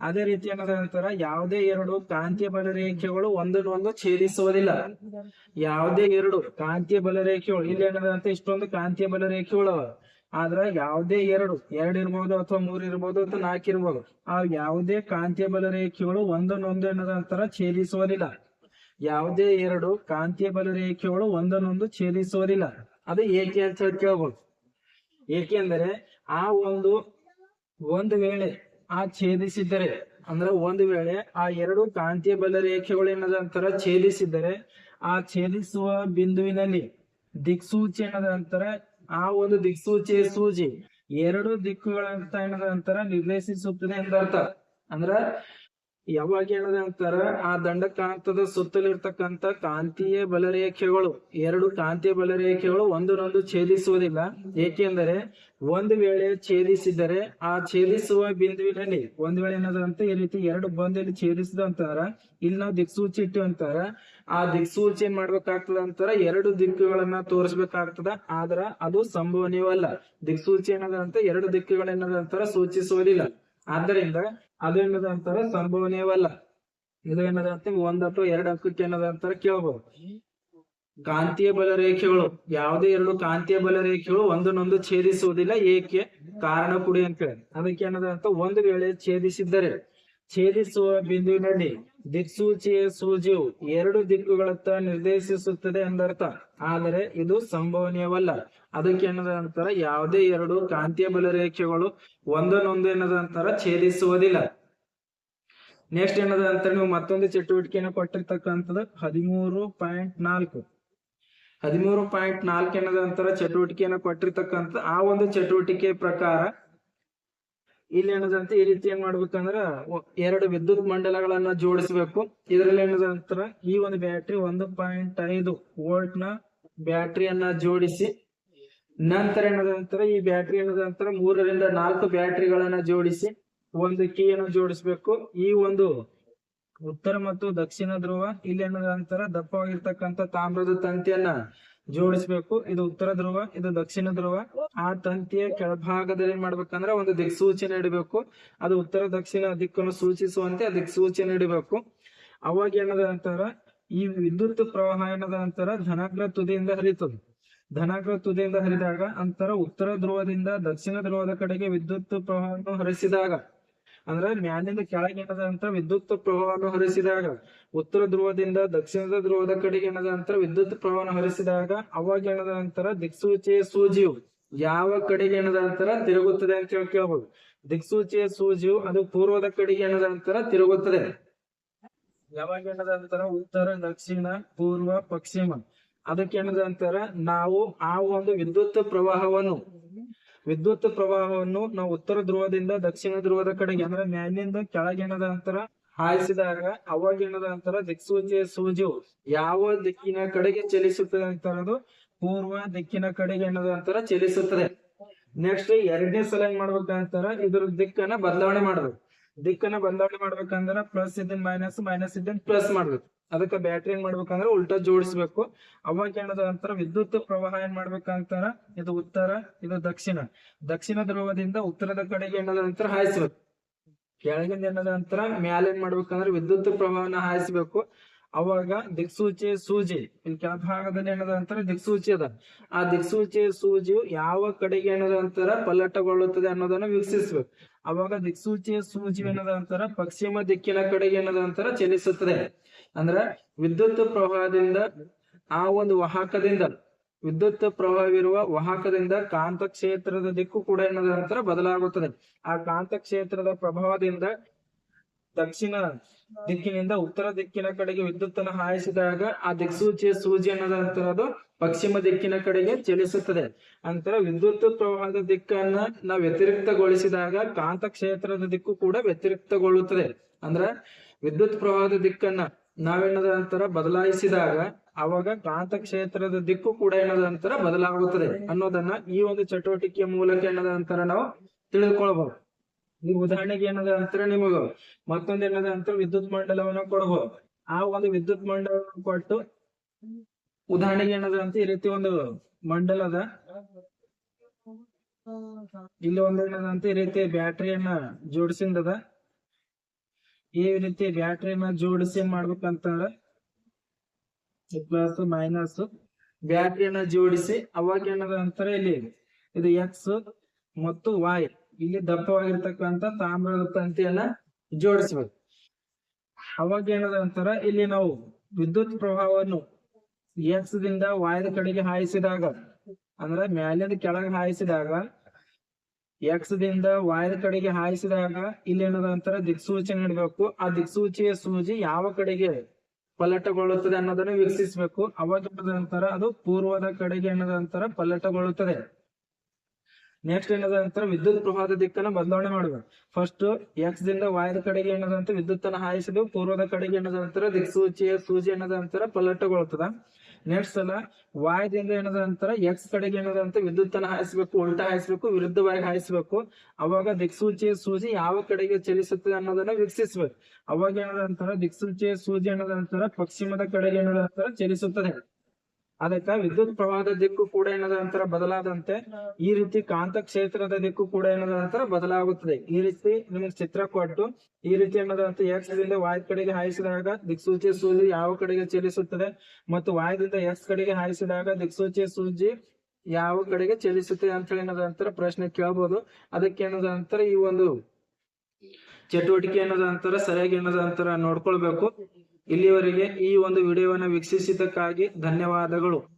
ಅದೇ ರೀತಿ ಏನದ ಅಂತಾರ ಯಾವುದೇ ಎರಡು ಕಾಂತೀಯ ಬಲರೇಖೆಗಳು ಒಂದನ್ನೊಂದು ಛೇದಿಸುವುದಿಲ್ಲ. ಯಾವುದೇ ಎರಡು ಕಾಂತೀಯ ಬಲರೇಖೆಗಳು, ಇಲ್ಲಿ ಏನದ ಅಂತ ಇಷ್ಟೊಂದು ಕಾಂತೀಯ ಬಲರೇಖೆಗಳು ಆದ್ರ ಯಾವುದೇ ಎರಡು ಎರಡು ಇರ್ಬೋದು ಅಥವಾ ಮೂರ್ ಇರ್ಬೋದು ಅಥವಾ ನಾಲ್ಕು ಇರ್ಬೋದು. ಆ ಯಾವುದೇ ಕಾಂತೀಯ ಬಲರೇಖೆಗಳು ಒಂದನ್ನೊಂದು ಏನದ ಛೇದಿಸುವರಿಲ್ಲ ಯಾವುದೇ ಎರಡು ಕಾಂತೀಯ ಬಲರೇಖೆಗಳು ಒಂದನ್ನೊಂದು ಛೇದಿಸುವುದಿಲ್ಲ. ಅದು ಏಕೆ ಅಂತ ಹೇಳಿ ಕೇಳ್ಬೋದು ಏಕೆಂದರೆ ಆ ಒಂದು ಒಂದು ವೇಳೆ ಆ ಛೇದಿಸಿದ್ದರೆ, ಅಂದ್ರೆ ಒಂದು ವೇಳೆ ಆ ಎರಡು ಕಾಂತೀಯ ಬಲರೇಖೆಗಳು ಏನದಂತರ ಛೇದಿಸಿದರೆ ಆ ಛೇದಿಸುವ ಬಿಂದುವಿನಲ್ಲಿ ದಿಕ್ಸೂಚಿ ಏನದಂತರ ಆ ಒಂದು ದಿಕ್ಸೂಚಿ ಸೂಜಿ. ಎರಡು ದಿಕ್ಕುಗಳ ಏನದಂತರ ನಿರ್ದೇಶಿಸುತ್ತದೆ ಎಂದರ್ಥ ಅಂದ್ರ ಯಾವಾಗ ಏನದಂತಾರ ಆ ದಂಡ ಕಾಣ್ತದ ಸುತ್ತಲಿರ್ತಕ್ಕಂತ ಕಾಂತೀಯ ಬಲರೇಖೆಗಳು. ಎರಡು ಕಾಂತೀಯ ಬಲರೇಖೆಗಳು ಒಂದನ್ನೊಂದು ಛೇದಿಸುವುದಿಲ್ಲ. ಏಕೆಂದರೆ ಒಂದು ವೇಳೆ ಛೇದಿಸಿದರೆ ಆ ಛೇದಿಸುವ ಬಿಂದುವಿನಲ್ಲಿ, ಒಂದ್ ವೇಳೆ ಏನದಂತ, ಈ ರೀತಿ ಎರಡು ಬಂದಲ್ಲಿ ಛೇದಿಸಿದ ಅಂತಾರ, ಇಲ್ಲಿ ನಾವು ದಿಕ್ಸೂಚಿ ಇಟ್ಟು ಅಂತಾರ, ಆ ದಿಕ್ಸೂಚಿ ಏನ್ ಮಾಡ್ಬೇಕಾಗ್ತದ ಅಂತಾರ, ಎರಡು ದಿಕ್ಕುಗಳನ್ನ ತೋರಿಸ್ಬೇಕಾಗ್ತದ. ಆದ್ರ ಅದು ಸಂಭವನೀಯವಲ್ಲ. ದಿಕ್ಸೂಚಿ ಏನದಂತ, ಎರಡು ದಿಕ್ಕುಗಳೇನದಂತಾರ ಸೂಚಿಸುವುದಿಲ್ಲ. ಆದ್ದರಿಂದ ಅದು ಏನದ ಅಂತಾರ? ಸಂಭವನೀಯವಲ್ಲ. ಇದು ಏನದ ಅಂತ ಒಂದ್ ಅಥವಾ ಎರಡು ಅಂಕಕ್ಕೆ ಏನದ ಅಂತಾರ ಕೇಳ್ಬೋದು. ಕಾಂತೀಯ ಬಲ ರೇಖೆಗಳು ಯಾವುದೇ ಎರಡು ಕಾಂತೀಯ ಬಲ ರೇಖೆಗಳು ಒಂದನ್ನೊಂದು ಛೇದಿಸುವುದಿಲ್ಲ, ಏಕೆ ಕಾರಣ ಕೊಡಿ ಅಂತ ಹೇಳಿ. ಅದಕ್ಕೆ ಏನದ ಅಂತ, ಒಂದು ವೇಳೆ ಛೇದಿಸಿದ್ದರೆ ಛೇದಿಸುವ ಬಿಂದುವಿನಲ್ಲಿ ದಿಕ್ಸೂಚಿಯ ಸೂಜಿಯು ಎರಡು ದಿಕ್ಕುಗಳತ್ತ ನಿರ್ದೇಶಿಸುತ್ತದೆ ಎಂದರ್ಥ. ಆದರೆ ಇದು ಸಂಭವನೀಯವಲ್ಲ. ಅದಕ್ಕೆ ಏನದಂತರ ಯಾವುದೇ ಎರಡು ಕಾಂತೀಯ ಬಲರೇಖೆಗಳು ಒಂದನ್ನೊಂದು ಏನದ ಅಂತಾರ ಛೇದಿಸುವುದಿಲ್ಲ. ನೆಕ್ಸ್ಟ್ ಏನದ ನೀವು ಮತ್ತೊಂದು ಚಟುವಟಿಕೆಯನ್ನು ಕೊಟ್ಟಿರ್ತಕ್ಕಂಥದ್ದು ಹದಿಮೂರು ಪಾಯಿಂಟ್ ನಾಲ್ಕು. ಹದಿಮೂರು ಪಾಯಿಂಟ್ ನಾಲ್ಕು ಏನದ ಅಂತರ ಚಟುವಟಿಕೆಯನ್ನು ಕೊಟ್ಟಿರ್ತಕ್ಕಂಥ ಆ ಒಂದು ಚಟುವಟಿಕೆ ಪ್ರಕಾರ ಇಲ್ಲಿ ಏನದಂತ ಈ ರೀತಿ ಏನ್ ಮಾಡ್ಬೇಕಂದ್ರ ಎರಡು ವಿದ್ಯುತ್ ಮಂಡಲಗಳನ್ನ ಜೋಡಿಸಬೇಕು. ಇದರಲ್ಲಿ ಏನದಂತರ ಈ ಒಂದು ಬ್ಯಾಟ್ರಿ ಒಂದು ಪಾಯಿಂಟ್ ಐದು ವೋಲ್ಟ್ನ ಬ್ಯಾಟ್ರಿಯನ್ನ ಜೋಡಿಸಿ, ನಂತರ ಏನದಂತರ ಈ ಬ್ಯಾಟ್ರಿ ಏನದಂತರ ಮೂರರಿಂದ ನಾಲ್ಕು ಬ್ಯಾಟ್ರಿಗಳನ್ನ ಜೋಡಿಸಿ, ಒಂದು ಕೀಯನ್ನು ಜೋಡಿಸಬೇಕು. ಈ ಒಂದು ಉತ್ತರ ಮತ್ತು ದಕ್ಷಿಣ ಧ್ರುವ, ಇಲ್ಲಿ ಏನದಂತರ ದಪ್ಪವಾಗಿರ್ತಕ್ಕಂಥ ತಾಮ್ರದ ತಂತಿಯನ್ನ ಜೋಡಿಸ್ಬೇಕು. ಇದು ಉತ್ತರ ಧ್ರುವ, ಇದು ದಕ್ಷಿಣ ಧ್ರುವ. ಆ ತಂತಿಯ ಕೆಳಭಾಗದಲ್ಲಿ ಏನ್ ಮಾಡ್ಬೇಕಂದ್ರೆ ಒಂದು ದಿಕ್ಸೂಚನೆ ಇಡಬೇಕು. ಅದು ಉತ್ತರ ದಕ್ಷಿಣ ದಿಕ್ಕನ್ನು ಸೂಚಿಸುವಂತೆ ಆ ದಿಕ್ಸೂಚನೆ ಇಡಬೇಕು. ಅವಾಗ ಏನದ ಅಂತಾರ ಈ ವಿದ್ಯುತ್ ಪ್ರವಾಹ ಏನದ ಅಂತಾರ ಧನಾಗ್ರ ತುದಿಯಿಂದ ಹರಿತದೆ. ಧನಾಗ್ರ ತುದಿಯಿಂದ ಹರಿದಾಗ, ಅಂತರ ಉತ್ತರ ಧ್ರುವದಿಂದ ದಕ್ಷಿಣ ಧ್ರುವದ ಕಡೆಗೆ ವಿದ್ಯುತ್ ಪ್ರವಾಹವನ್ನು ಹರಿಸಿದಾಗ ಅಂದ್ರೆ ಮ್ಯಾಲಿಂದ ಕೆಳಗೆ ಏನದ ಅಂತ ವಿದ್ಯುತ್ ಪ್ರವಾಹವನ್ನು ಹರಿಸಿದಾಗ, ಉತ್ತರ ಧ್ರುವದಿಂದ ದಕ್ಷಿಣದ ಧ್ರುವದ ಕಡೆಗೆ ಏನದ ಅಂತರ ವಿದ್ಯುತ್ ಪ್ರವಾಹವನ್ನು ಹರಿಸಿದಾಗ, ಅವಾಗ ಏನದ ಅಂತರ ದಿಕ್ಸೂಚಿಯ ಸೂಜಿಯು ಯಾವ ಕಡೆಗೆ ಏನದ ಅಂತರ ತಿರುಗುತ್ತದೆ ಅಂತ ಹೇಳಿ ಕೇಳ್ಬೋದು. ದಿಕ್ಸೂಚಿಯ ಸೂಜಿಯು ಅದು ಪೂರ್ವದ ಕಡೆಗೆ ಏನದ ಅಂತರ ತಿರುಗುತ್ತದೆ. ಯಾವಾಗ ಏನದ ಅಂತರ ಉತ್ತರ, ದಕ್ಷಿಣ, ಪೂರ್ವ, ಪಶ್ಚಿಮ. ಅದಕ್ಕೆ ಏನದ ಅಂತಾರ ನಾವು ಆ ಒಂದು ವಿದ್ಯುತ್ ಪ್ರವಾಹವನ್ನು ವಿದ್ಯುತ್ ಪ್ರವಾಹವನ್ನು ನಾವು ಉತ್ತರ ಧ್ರುವದಿಂದ ದಕ್ಷಿಣ ಧ್ರುವದ ಕಡೆಗೆ, ಅಂದ್ರೆ ಮ್ಯಾಲಿಂದ ಕೆಳಗೆ ನಂತರ ಹಾಯಿಸಿದಾಗ, ಅವಾಗ ಏನದ ಅಂತರ ದಿಕ್ಸೂಚಿಯ ಸೂಜಿಯು ಯಾವ ದಿಕ್ಕಿನ ಕಡೆಗೆ ಚಲಿಸುತ್ತದೆ ಅಂತಾರದು ಪೂರ್ವ ದಿಕ್ಕಿನ ಕಡೆಗೆ ಏನದ ಅಂತರ ಚಲಿಸುತ್ತದೆ. ನೆಕ್ಸ್ಟ್ ಎರಡನೇ ಸಲ ಏನ್ ಮಾಡ್ಬೇಕಂತಾರ ಇದ್ರ ದಿಕ್ಕನ್ನ ಬದಲಾವಣೆ ಮಾಡ್ಬೇಕು ದಿಕ್ಕನ್ನ ಬದಲಾವಣೆ ಮಾಡ್ಬೇಕಂದ್ರ ಪ್ಲಸ್ ಇದನ್ ಮೈನಸ್ ಮೈನಸ್ ಇದನ್ ಪ್ಲಸ್ ಮಾಡ್ಬೇಕು. ಅದಕ್ಕೆ ಬ್ಯಾಟ್ರಿ ಏನ್ ಮಾಡ್ಬೇಕಂದ್ರೆ ಉಲ್ಟಾ ಜೋಡಿಸ್ಬೇಕು. ಅವಾಗ ಏನದ ಅಂತರ, ವಿದ್ಯುತ್ ಪ್ರವಾಹ ಏನ್ ಮಾಡ್ಬೇಕಂತಾರ, ಇದು ಉತ್ತರ, ಇದು ದಕ್ಷಿಣ. ದಕ್ಷಿಣ ಧ್ರುವದಿಂದ ಉತ್ತರದ ಕಡೆಗೆ ಏನದ ಅಂತರ, ಹಾಯಿಸ್ಬೇಕು. ಕೆಳಗಿಂದ ಏನದ ಅಂತರ, ಮ್ಯಾಲ ಏನ್ ಮಾಡ್ಬೇಕಂದ್ರೆ ವಿದ್ಯುತ್ ಪ್ರವಾಹನ ಹಾಯಿಸ್ಬೇಕು. ಅವಾಗ ದಿಕ್ಸೂಚಿ, ಸೂಜಿ. ಇಲ್ಲಿ ಕೆಳಭಾಗದಲ್ಲಿ ಏನದ ಅಂತರ, ದಿಕ್ಸೂಚಿ ಅದ. ಆ ದಿಕ್ಸೂಚಿ, ಸೂಜಿಯು ಯಾವ ಕಡೆಗೆ ಏನದ ಅಂತರ, ಪಲ್ಲಟಗೊಳ್ಳುತ್ತದೆ ಅನ್ನೋದನ್ನ ವೀಕ್ಷಿಸ್ಬೇಕು. ಅವಾಗ ದಿಕ್ಸೂಚಿಯ ಸೂಜಿ ಏನದ ಅಂತಾರ ಪಶ್ಚಿಮ ದಿಕ್ಕಿನ ಕಡೆಗೆ ಏನದ ಅಂತಾರ ಚಲಿಸುತ್ತದೆ. ಅಂದ್ರ ವಿದ್ಯುತ್ ಪ್ರವಾಹದಿಂದ ಆ ಒಂದು ವಾಹಕದಿಂದ, ವಿದ್ಯುತ್ ಪ್ರವಾಹವಿರುವ ವಾಹಕದಿಂದ ಕಾಂತ ಕ್ಷೇತ್ರದ ದಿಕ್ಕು ಕೂಡ ಏನದ ಅಂತರ ಬದಲಾಗುತ್ತದೆ. ಆ ಕಾಂತ ಕ್ಷೇತ್ರದ ಪ್ರಭಾವದಿಂದ ದಕ್ಷಿಣ ದಿಕ್ಕಿನಿಂದ ಉತ್ತರ ದಿಕ್ಕಿನ ಕಡೆಗೆ ವಿದ್ಯುತ್ತನ್ನು ಹಾಯಿಸಿದಾಗ ಆ ದಿಕ್ಸೂಚಿಯ ಸೂಜಿ ಅನ್ನೋದ ಅಂತರ ಅದು ಪಶ್ಚಿಮ ದಿಕ್ಕಿನ ಕಡೆಗೆ ಚಲಿಸುತ್ತದೆ. ಅಂತರ ವಿದ್ಯುತ್ ಪ್ರವಾಹದ ದಿಕ್ಕನ್ನ ನಾವು ವ್ಯತಿರಿಕ್ತಗೊಳಿಸಿದಾಗ ಕಾಂತ ಕ್ಷೇತ್ರದ ದಿಕ್ಕು ಕೂಡ ವ್ಯತಿರಿಕ್ತಗೊಳ್ಳುತ್ತದೆ. ಅಂದ್ರ ವಿದ್ಯುತ್ ಪ್ರವಾಹದ ದಿಕ್ಕನ್ನ ನಾವೇನದ ಅಂತರ ಬದಲಾಯಿಸಿದಾಗ ಅವಾಗ ಕಾಂತ ಕ್ಷೇತ್ರದ ದಿಕ್ಕು ಕೂಡ ಏನದ ಅಂತರ ಬದಲಾಗುತ್ತದೆ ಅನ್ನೋದನ್ನ ಈ ಒಂದು ಚಟುವಟಿಕೆಯ ಮೂಲಕ ಏನದ ಅಂತರ ನಾವು ತಿಳಿದುಕೊಳ್ಬಹುದು. ಈ ಉದಾಹರಣೆಗೆ ಏನದ ಅಂತರ ನಿಮಗ. ಮತ್ತೊಂದ್ ಏನದ ಅಂತರ ವಿದ್ಯುತ್ ಮಂಡಲವನ್ನ ಕೊಡಬಹುದು ಆ ಒಂದು ವಿದ್ಯುತ್ ಮಂಡಲವನ್ನು ಕೊಟ್ಟು ಉದಾಹರಣೆಗೆ ಏನದ ಅಂತ ಈ ರೀತಿ ಒಂದು ಮಂಡಲ್ ಅದ? ಇಲ್ಲಿ ಒಂದ್ ಏನದ ಅಂತ ಈ ರೀತಿ ಬ್ಯಾಟ್ರಿಯನ್ನ ಜೋಡಿಸಿಂದದ ಈ ರೀತಿ ಬ್ಯಾಟ್ರಿಯನ್ನ ಜೋಡಿಸಿ ಏನ್ ಮಾಡ್ಬೇಕಂತಂದ್ರ ಪ್ಲಸ್ ಮೈನಸ್ ಬ್ಯಾಟ್ರಿಯನ್ನ ಜೋಡಿಸಿ ಅವಾಗ ಏನದ ಅಂತಾರೆ ಇಲ್ಲಿ ಇದು ಎಕ್ಸ್ ಮತ್ತು ವಾಯ್ ಇಲ್ಲಿ ದಪ್ಪವಾಗಿರ್ತಕ್ಕಂತ ತಾಮ್ರದ ತಂತಿಯನ್ನ ಜೋಡಿಸ್ಬೇಕು. ಅವಾಗ ಏನದ ಅಂತಾರ ಇಲ್ಲಿ ನಾವು ವಿದ್ಯುತ್ ಪ್ರವಾಹವನ್ನು ಎಕ್ಸ್ ದಿಂದ ವಾಯ್ದ ಕಡೆಗೆ ಹಾಯಿಸಿದಾಗ, ಅಂದ್ರೆ ಮ್ಯಾಲಿಂದ ಕೆಳಗೆ ಹಾಯಿಸಿದಾಗ ಎಕ್ಸ್ ದಿಂದ ವಾಯ್ದ ಕಡೆಗೆ ಹಾಯಿಸಿದಾಗ ಇಲ್ಲಿ ಏನದ ಅಂತಾರ ದಿಕ್ಸೂಚಿ ನೀಡಬೇಕು. ಆ ದಿಕ್ಸೂಚಿಯ ಸೂಜಿ ಯಾವ ಕಡೆಗೆ ಪಲ್ಲಟಗೊಳ್ಳುತ್ತದೆ ಅನ್ನೋದನ್ನ ವೀಕ್ಷಿಸಬೇಕು. ಅವಾಗ ನಂತರ ಅದು ಪೂರ್ವದ ಕಡೆಗೆ ಏನದ ಅಂತಾರ ಪಲ್ಲಟಗೊಳ್ಳುತ್ತದೆ. ನೆಕ್ಸ್ಟ್ ಏನದ ಅಂತಾರ ವಿದ್ಯುತ್ ಪ್ರವಾಹದ ದಿಕ್ಕನ್ನ ಬದಲಾವಣೆ ಮಾಡಬೇಕು ಫಸ್ಟ್ ಎಕ್ಸ್ ದಿಂದ ವಾಯ್ದ ಕಡೆಗೆ ಏನದ ಅಂತ ವಿದ್ಯುತ್ ಅನ್ನು ಹಾಯಿಸಿದ್ವು ಪೂರ್ವದ ಕಡೆಗೆ ಏನದ ಅಂತಾರ ದಿಕ್ಸೂಚಿಯ ಸೂಜಿ ಏನದ ಅಂತಾರ ಪಲ್ಲಟಗೊಳ್ತದ ನೆಕ್ಸ್ಟ್ ಸಲ ವಾಯದಿಂದ ಏನದ ಅಂತಾರ ಎಕ್ಸ್ ಕಡೆಗೆ ಏನದ ಅಂತ ವಿದ್ಯುತ್ ಅನ್ನ ಹಾಯಿಸ್ಬೇಕು, ಉಲ್ಟಾ ಹಾಯಿಸ್ಬೇಕು, ವಿರುದ್ಧವಾಗಿ ಹಾಯಿಸಬೇಕು. ಅವಾಗ ದಿಕ್ಸೂಚಿಯ ಸೂಜಿ ಯಾವ ಕಡೆಗೆ ಚಲಿಸುತ್ತದೆ ಅನ್ನೋದನ್ನ ವೀಕ್ಷಿಸ್ಬೇಕು ಅವಾಗ ಏನದ ಅಂತಾರ ದಿಕ್ಸೂಚಿಯ ಸೂಜಿ ಏನದ ಅಂತಾರ ಪಶ್ಚಿಮದ ಕಡೆಗೆ ಏನದ ಅಂತಾರ ಚಲಿಸುತ್ತದೆ. ಅದಕ್ಕ ವಿದ್ಯುತ್ ಪ್ರವಾಹದ ದಿಕ್ಕು ಕೂಡ ಏನದ ಅಂತರ ಬದಲಾದಂತೆ ಈ ರೀತಿ ಕಾಂತ ಕ್ಷೇತ್ರದ ದಿಕ್ಕು ಕೂಡ ಏನದ ಅಂತರ ಬದಲಾಗುತ್ತದೆ. ಈ ರೀತಿ ನಿಮಗೆ ಚಿತ್ರ ಕೊಟ್ಟು ಈ ರೀತಿ ಏನದ ಅಂತ ಎಕ್ಸ್ ದಿಂದ ವಾಯ್ ಕಡೆಗೆ ಹಾಯಿಸಿದಾಗ ದಿಕ್ಸೂಚಿ ಸೂಜಿ ಯಾವ ಕಡೆಗೆ ಚಲಿಸುತ್ತದೆ ಮತ್ತು ವಾಯದಿಂದ ಎಕ್ಸ್ ಕಡೆಗೆ ಹಾಯಿಸಿದಾಗ ದಿಕ್ಸೂಚಿ ಸೂಜಿ ಯಾವ ಕಡೆಗೆ ಚಲಿಸುತ್ತದೆ ಅಂತ ಹೇಳಿ ಏನದ ಪ್ರಶ್ನೆ ಕೇಳ್ಬೋದು. ಅದಕ್ಕೆ ಏನದ ಈ ಒಂದು ಚಟುವಟಿಕೆ ಏನದ ಅಂತರ ಸರಿಯಾಗಿ ಏನದ ಅಂತರ ನೋಡ್ಕೊಳ್ಬೇಕು. ಇಲ್ಲಿಯವರೆಗೆ ಈ ಒಂದು ವಿಡಿಯೋವನ್ನು ವೀಕ್ಷಿಸಿದ್ದಕ್ಕಾಗಿ ಧನ್ಯವಾದಗಳು.